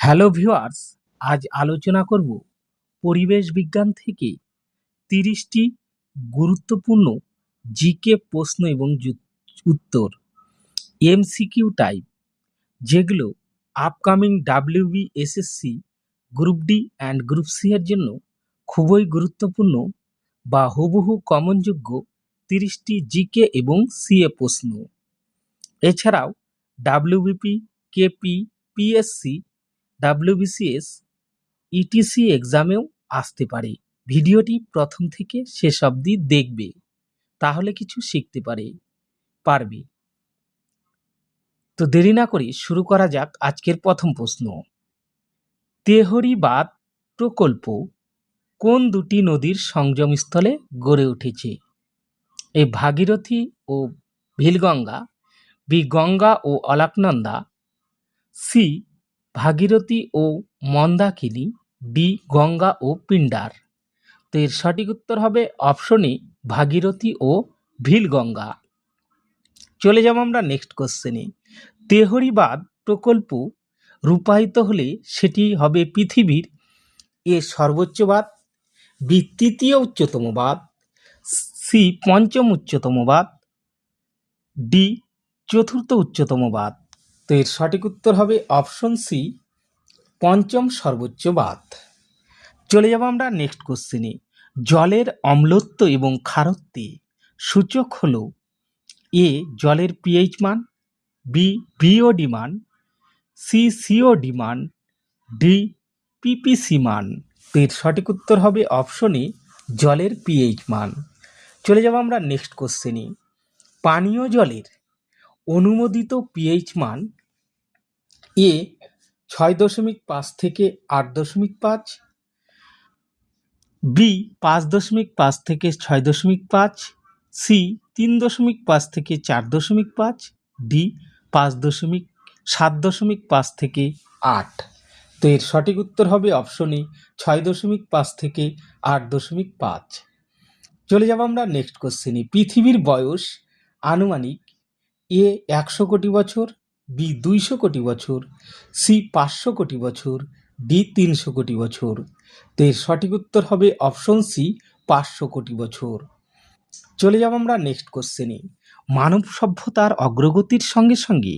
Hello viewers, আজ আলোচনা করব পরিবেশ বিজ্ঞান থেকে তিরিশটি গুরুত্বপূর্ণ জিকে প্রশ্ন এবং উত্তর। এমসিকিউ টাইপ, যেগুলো upcoming WB SSC group D and group C এর জন্য খুবই গুরুত্বপূর্ণ বা হুবহু কমনযোগ্য তিরিশটি জিকে এবং সিএ প্রশ্ন। এছাড়াও WBP, KP, PSC WBCS ETC এক্সামেও আসতে পারে। ভিডিওটি প্রথম থেকে শেষ অবধি দেখবে, তাহলে কিছু শিখতে পারে, পারবে। তো দেরি না করে শুরু করা যাক আজকের প্রথম প্রশ্ন। তেহরি বাঁধ প্রকল্প কোন দুটি নদীর সংযমস্থলে গড়ে উঠেছে? এ ভাগীরথী ও ভিলগঙ্গা, বি গঙ্গা ও অলকনন্দা সি ভাগীরথী ও মন্দাকিনী, ডি, গঙ্গা ও পিণ্ডার। তো এর সঠিক উত্তর হবে অপশনে ভাগীরথী ও ভিলগঙ্গা। চলে যাব আমরা নেক্সট কোশ্চেনে তেহরি বাঁধ প্রকল্প রূপায়িত হলে সেটি হবে পৃথিবীর এ সর্বোচ্চ বাঁধ বি, তৃতীয় উচ্চতম বাঁধ সি, পঞ্চম উচ্চতম বাঁধ ডি, চতুর্থ উচ্চতম বাঁধ তো এর সঠিক উত্তর হবে অপশন সি, পঞ্চম সর্বোচ্চ বাঁধ। চলে যাব আমরা নেক্সট কোশ্চেনে জলের অম্লত্ব এবং খারত্বে সূচক হল এ, জলের পিএইচ মান বি বিওডি মান সি সিওডি মান ডি পিপিসি মান। তো এর সঠিক উত্তর হবে অপশনে জলের পিএইচ মান। চলে যাব আমরা নেক্সট কোশ্চেনে পানীয় জলের অনুমোদিত পিএইচ মান এ ছয় দশমিক পাঁচ থেকে আট দশমিক পাঁচ, বি পাঁচ দশমিক পাঁচ থেকে ছয় দশমিক পাঁচ, সি তিন দশমিক পাঁচ থেকে চার দশমিক পাঁচ, ডি পাঁচ দশমিক সাত দশমিক পাঁচ থেকে আট। তো এর সঠিক উত্তর হবে অপশনে ছয় দশমিক পাঁচ থেকে আট দশমিক পাঁচ। চলে যাব আমরা নেক্সট কোশ্চেনে পৃথিবীর বয়স আনুমানিক এ একশো কোটি বছর বি দুইশো কোটি বছর, সি পাঁচশো কোটি বছর, ডি তিনশো কোটি বছর। তো এর সঠিক উত্তর হবে অপশন সি, পাঁচশো কোটি বছর। চলে যাব আমরা নেক্সট কোশ্চেনে। মানব সভ্যতার অগ্রগতির সঙ্গে সঙ্গে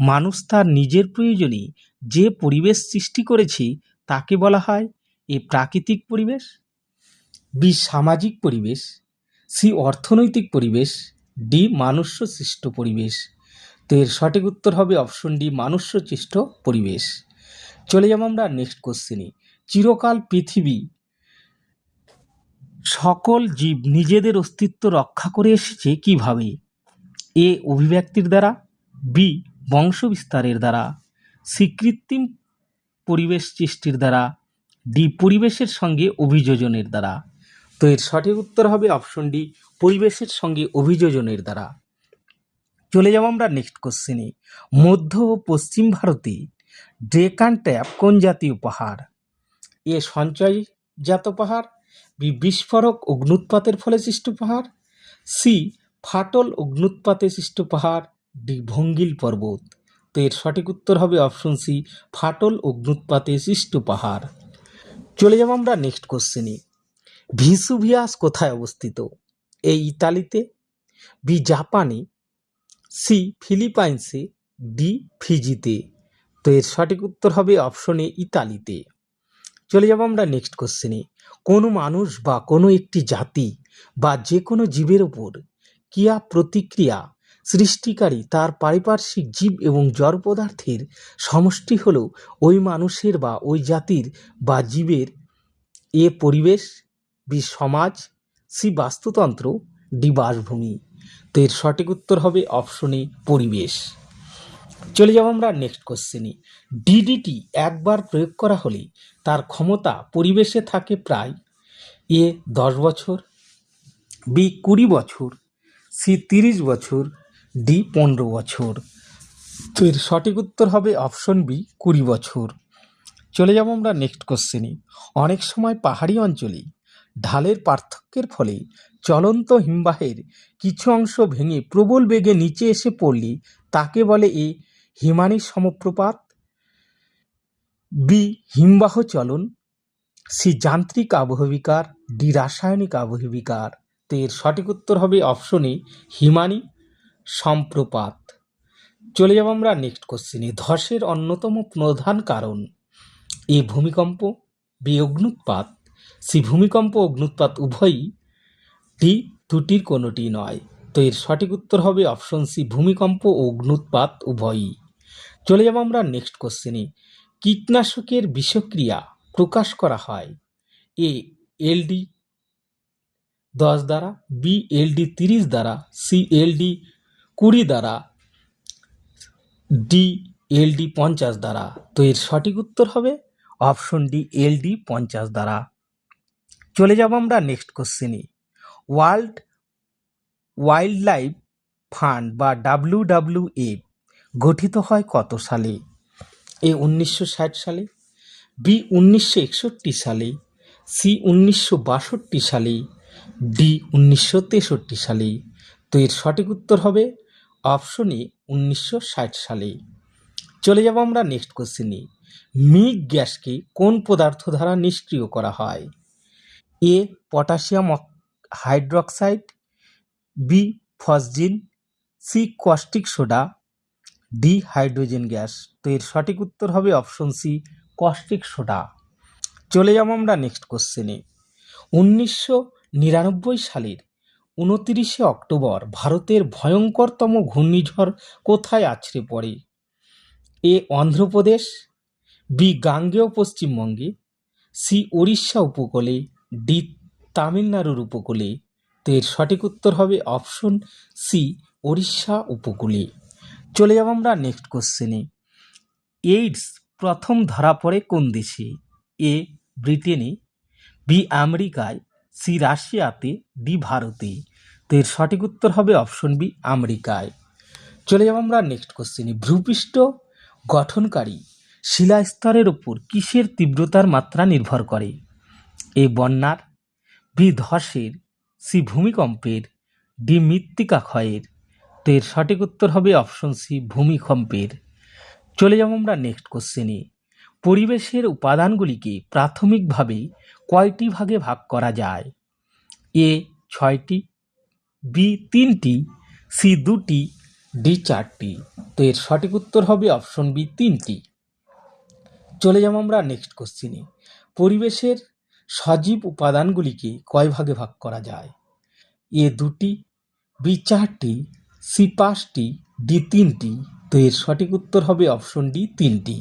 মানুষ তার নিজের প্রয়োজনে যে পরিবেশ সৃষ্টি করেছে, তাকে বলা হয় এ প্রাকৃতিক পরিবেশ, বি সামাজিক পরিবেশ, সি অর্থনৈতিক পরিবেশ, ডি মানুষ্য সৃষ্ট পরিবেশ। তো এর সঠিক উত্তর হবে অপশন ডি মানুষ্য সৃষ্ট পরিবেশ। চলে যাব আমরা নেক্সট কোশ্চেনে চিরকাল পৃথিবী সকল জীব নিজেদের অস্তিত্ব রক্ষা করে এসেছে কীভাবে? এ, অভিব্যক্তির দ্বারা। বি বংশ বিস্তারের দ্বারা। সি, কৃত্রিম পরিবেশ সৃষ্টির দ্বারা। ডি, পরিবেশের সঙ্গে অভিযোজনের দ্বারা। তো এর সঠিক উত্তর হবে অপশন ডি পরিবেশের সঙ্গে অভিযোজনের দ্বারা। চলে যাব আমরা নেক্সট কোশ্চেনে মধ্য ও পশ্চিম ভারতে ডেকান ট্যাপ কোন জাতীয় পাহাড়? এ সঞ্চয়জাত পাহাড়, বি বিস্ফোরক অগ্নুৎপাতের ফলে সৃষ্ট পাহাড়, সি ফাটল অগ্নুৎপাতে সৃষ্ট পাহাড়, ডি ভঙ্গিল পর্বত। তো এর সঠিক উত্তর হবে অপশন সি, ফাটল অগ্নুৎপাতে সৃষ্ট পাহাড়। চলে যাব আমরা নেক্সট কোশ্চেনে ভিসুভিয়াস কোথায় অবস্থিত? এ ইতালিতে, বি জাপানে সি ফিলিপাইন্সে ডি ফিজিতে। তো এর সঠিক উত্তর হবে অপশনে ইতালিতে। চলে যাব আমরা নেক্সট কোশ্চেনে কোনো মানুষ বা কোনো একটি জাতি বা যে কোনো জীবের ওপর ক্রিয়া প্রতিক্রিয়া সৃষ্টিকারী তার পারিপার্শ্বিক জীব এবং জড় পদার্থের সমষ্টি হল ওই মানুষের বা ওই জাতির বা জীবের এ পরিবেশ, বি সমাজ, সি বাস্তুতন্ত্র, ডি বাসভূমি। তো এর সঠিক উত্তর হবে অপশনে পরিবেশ। চলে যাব আমরা নেক্সট কোশ্চেনে ডিডিটি একবার প্রয়োগ করা হলে তার ক্ষমতা পরিবেশে থাকে প্রায় এ দশ বছর, বি কুড়ি বছর, সি তিরিশ বছর, ডি পনেরো বছর। তো এর সঠিক উত্তর হবে অপশন বি কুড়ি বছর। চলে যাব আমরা নেক্সট কোশ্চেনে অনেক সময় পাহাড়ি অঞ্চলে ঢালের পার্থক্যের ফলে চলন্ত হিমবাহের কিছু অংশ ভেঙে প্রবল বেগে নিচে এসে পড়লে, তাকে বলে এ হিমানি সমপ্রপাত। বি হিমবাহ চলন, সি যান্ত্রিক আবহবিকার, ডি রাসায়নিক আবহবিকার। তো এর সঠিক উত্তর হবে অপশনে হিমানি সম্প্রপাত। চলে যাব আমরা নেক্সট কোশ্চেনে ধসের অন্যতম প্রধান কারণ এ ভূমিকম্প, বি অগ্নুৎপাত। সি ভূমিকম্প অগ্নুৎপাত উভয়ই ডি দুটির কোনোটি নয়। তো এর সঠিক উত্তর হবে অপশন সি ভূমিকম্প ও অগ্নুৎপাত উভয়ই। চলে যাব আমরা নেক্সট কোশ্চেনে কীটনাশকের বিষক্রিয়া প্রকাশ করা হয় এ এলডি দশ দ্বারা বি এলডি তিরিশ দ্বারা সি এলডি কুড়ি দ্বারা ডি এলডি পঞ্চাশ দ্বারা। তো এর সঠিক উত্তর হবে অপশন ডি এলডি পঞ্চাশ দ্বারা। চলে যাব আমরা নেক্সট কোশ্চেনে ওয়ার্ল্ড ওয়াইল্ড লাইফ ফান্ড বা ডাব্লিউ ডাব্লিউ এফ গঠিত হয় কত সালে? এ উনিশশো ষাট সালে, বি উনিশশো একষট্টি সালে, সি উনিশশো বাষট্টি সালে, ডি উনিশশো তেষট্টি সালে। তো এর সঠিক উত্তর হবে অপশন এ উনিশশো ষাট সালে। চলে যাব আমরা নেক্সট কোশ্চেনে মিগ গ্যাসকে কোন পদার্থ দ্বারা নিষ্ক্রিয় করা হয়? A potassium hydroxide B phosgene C caustic soda D hydrogen gas. তো এর সঠিক উত্তর হবে অপশন সি কস্টিক সোডা। চলে যাব আমরা নেক্সট কোশ্চেনে উনিশশো নিরানব্বই সালের উনতিরিশে অক্টোবর ভারতের ভয়ঙ্করতম ঘূর্ণিঝড় কোথায় আছড়ে পড়ে? এ অন্ধ্রপ্রদেশ বি গাঙ্গেয় পশ্চিমবঙ্গে সি উড়িষ্যা উপকূলে ডি তামিলনাড়ুর উপকূলে। তো এর সঠিক উত্তর হবে অপশন সি উড়িষ্যা উপকূলে। চলে যাব আমরা নেক্সট কোশ্চেনে এইডস প্রথম ধরা পড়ে কোন দেশে? এ ব্রিটেনে। বি আমেরিকায়। সি রাশিয়াতে। ডি ভারতে। তো এর সঠিক উত্তর হবে অপশন বি আমেরিকায়। চলে যাব আমরা নেক্সট কোশ্চেনে ভূপৃষ্ঠ গঠনকারী শিলাস্তরের উপর কিসের তীব্রতার মাত্রা নির্ভর করে? এ বন্যার। বি ধসের সি ভূমিকম্পের, ডি মৃত্তিকা ক্ষয়ের। তো এর সঠিক উত্তর হবে অপশন সি ভূমিকম্পের। চলে যাব আমরা নেক্সট কোশ্চেনে পরিবেশের উপাদানগুলিকে প্রাথমিকভাবে কয়টি ভাগে ভাগ করা যায়? এ ছয়টি বি তিনটি সি দুটি ডি চারটি। তো এর সঠিক উত্তর হবে অপশন বি তিনটি। চলে যাব আমরা নেক্সট কোশ্চেনে পরিবেশের সজীব উপাদানগুলিকে কয় ভাগে ভাগ করা যায়? এ দুটি, বি চারটি, সি পাঁচটি, ডি তিনটি। তো এর সঠিক উত্তর হবে অপশন ডি তিনটি।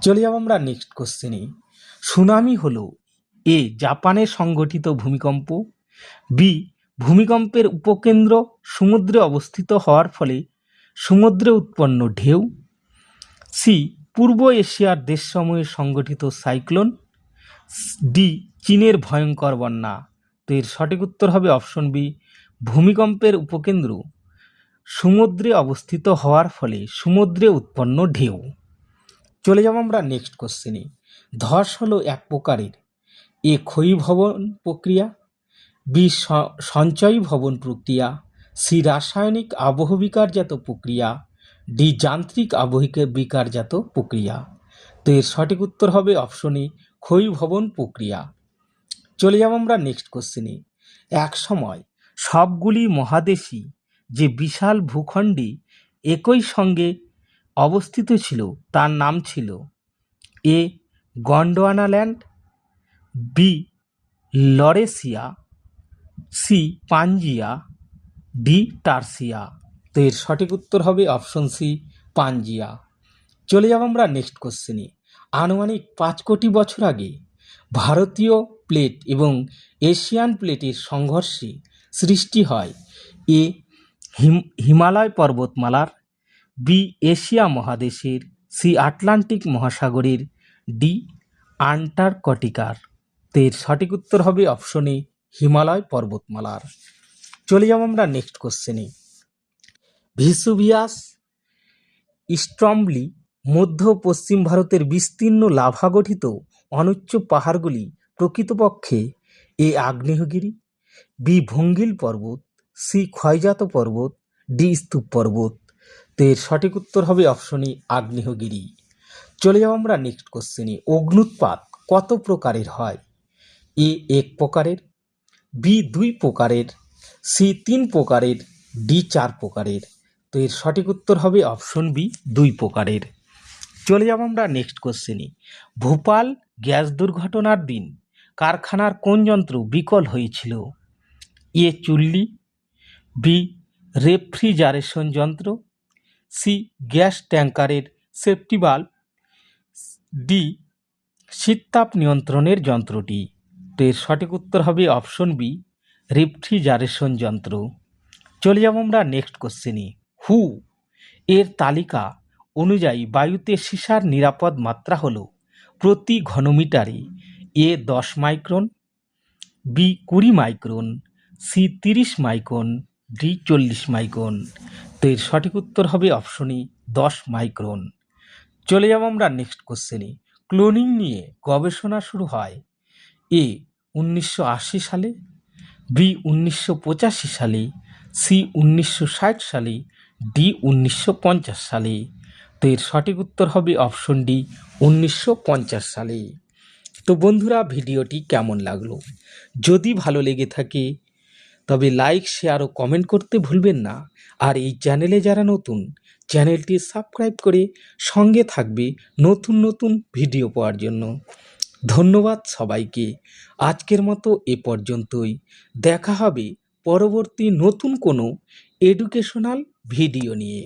চলে যাব আমরা নেক্সট কোশ্চেনে সুনামি হলো এ জাপানে সংগঠিত ভূমিকম্প, বি ভূমিকম্পের উপকেন্দ্র সমুদ্রে অবস্থিত হওয়ার ফলে সমুদ্রে উৎপন্ন ঢেউ, সি পূর্ব এশিয়ার দেশসমূহে সংগঠিত সাইক্লোন ডি, চীনের ভয়ঙ্কর বন্যা। তো এর সঠিক উত্তর হবে অপশন বি, ভূমিকম্পের উপকেন্দ্র। সমুদ্রে অবস্থিত হওয়ার ফলে সমুদ্রে উৎপন্ন ঢেউ। চলে যাব আমরা নেক্সট কোশ্চেনে ধস হলো এক প্রকারের। এ ক্ষয়ীভবন প্রক্রিয়া, বি সঞ্চয়ী ভবন প্রক্রিয়া, সি রাসায়নিক আবহবিকারজাত প্রক্রিয়া, ডি যান্ত্রিক আবহবিকারজাত প্রক্রিয়া। তো এর সঠিক উত্তর হবে অপশনে ক্ষয়ীভবন প্রক্রিয়া। চলে যাব আমরা নেক্সট কোশ্চেনে এক সময় সবগুলি মহাদেশই যে বিশাল ভূখণ্ডে একই সঙ্গে অবস্থিত ছিল, তার নাম ছিল A, Gondwanaland, B Laurasia C, Pangaea, D, টার্সিয়া। তো এর সঠিক উত্তর হবে অপশন সি, পাঞ্জিয়া। চলে যাব আমরা নেক্সট কোশ্চেনে আনুমানিক পাঁচ কোটি বছর আগে ভারতীয় প্লেট এবং এশিয়ান প্লেটের সংঘর্ষে সৃষ্টি হয় এ হিম, হিমালয় পর্বতমালার বি এশিয়া মহাদেশের সি আটলান্টিক মহাসাগরের ডি আন্টার্কটিকার। তো এর সঠিক উত্তর হবে অপশনে হিমালয় পর্বতমালার। চলে যাব আমরা নেক্সট কোশ্চেনে ভিসুভিয়াস স্ট্রমলি মধ্য পশ্চিম ভারতের বিস্তীর্ণ লাভা গঠিত অনুচ্চ পাহাড়গুলি প্রকৃতপক্ষে এ আগ্নেয়গিরি, বি ভঙ্গিল পর্বত, সি ক্ষয়জাত পর্বত, ডি স্তূপ পর্বত। তো এর সঠিক উত্তর হবে অপশনে আগ্নেয়গিরি। চলে যাব আমরা নেক্সট কোশ্চেনে অগ্নুৎপাত কত প্রকারের হয়? এ এক প্রকারের, বি দুই প্রকারের, সি তিন প্রকারের, ডি চার প্রকারের। তো এর সঠিক উত্তর হবে অপশন বি দুই প্রকারের। চলে যাব আমরা নেক্সট কোশ্চেনে ভোপাল গ্যাস দুর্ঘটনার দিন কারখানার কোন যন্ত্র বিকল হয়েছিল? এ চুল্লি, বি রেফ্রিজারেশন যন্ত্র, সি গ্যাস ট্যাঙ্কারের সেফটি বাল্ব ডি শীততাপ নিয়ন্ত্রণের যন্ত্রটি। তো এর সঠিক উত্তর হবে অপশন বি রেফ্রিজারেশন যন্ত্র। চলে যাব আমরা নেক্সট কোশ্চেনে হু, এর তালিকা অনুযায়ী বায়ুতে সীসার নিরাপদ মাত্রা হল প্রতি ঘনমিটারে এ দশ মাইক্রন, বি কুড়ি মাইক্রন, সি তিরিশ মাইক্রন, ডি চল্লিশ মাইক্রন। তো এর সঠিক উত্তর হবে অপশনই দশ মাইক্রন। চলে যাব আমরা নেক্সট কোশ্চেনে ক্লোনিং নিয়ে গবেষণা শুরু হয় এ উনিশশো আশি সালে, বি উনিশশো পঁচাশি সালে, সি উনিশশো ষাট সালে, ডি উনিশশো পঞ্চাশ সালে। এর সঠিক উত্তর হবে অপশন ডি উনিশশো পঞ্চাশ সালে। তো বন্ধুরা, ভিডিওটি কেমন লাগল? যদি ভালো লেগে থাকে, তবে লাইক শেয়ার ও কমেন্ট করতে ভুলবেন না। আর এই চ্যানেলে যারা নতুন, চ্যানেলটি সাবস্ক্রাইব করে সঙ্গে থাকবে নতুন নতুন ভিডিও পাওয়ার জন্য। ধন্যবাদ সবাইকে। আজকের মতো এ পর্যন্তই। দেখা হবে পরবর্তী নতুন কোনো এডুকেশনাল ভিডিও নিয়ে।